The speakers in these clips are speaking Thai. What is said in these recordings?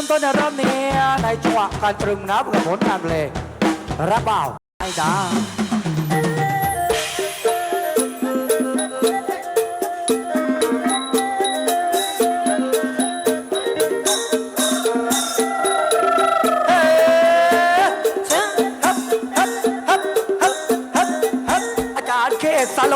ริ่มต้นในรอบนี้ในจังหวะการตรึงนับกับผลงานเพลงรับเบาไอ้จ้าสโล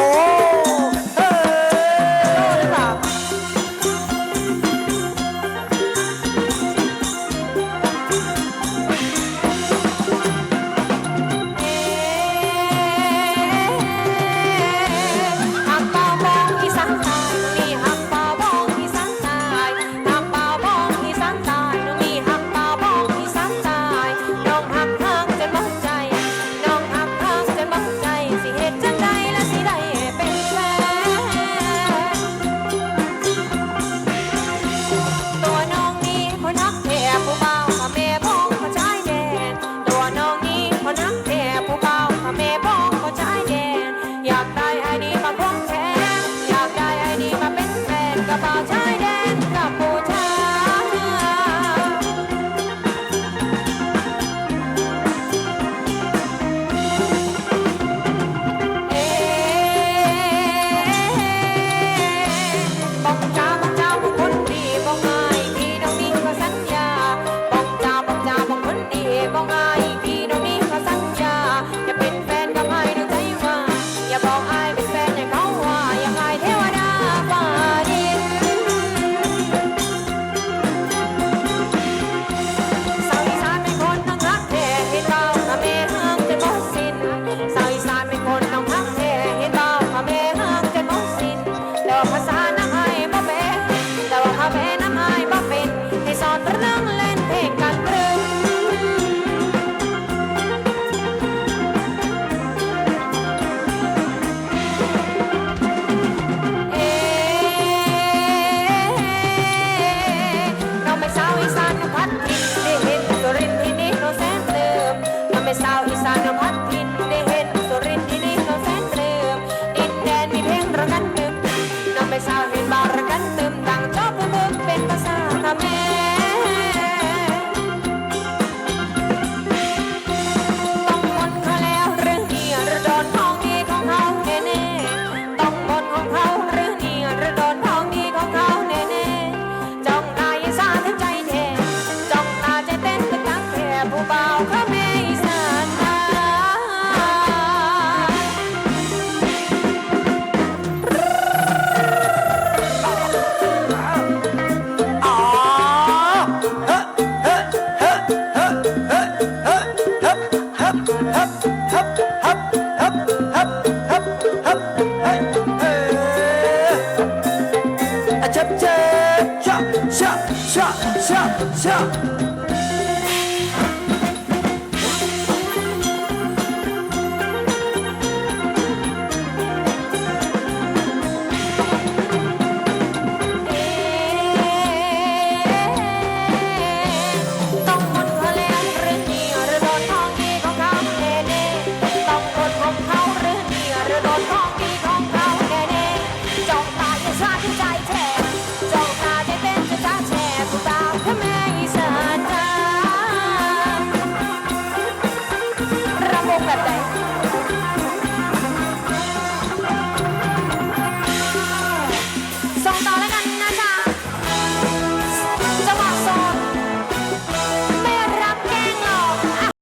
บ่าวขามีสานบ้าน demócrata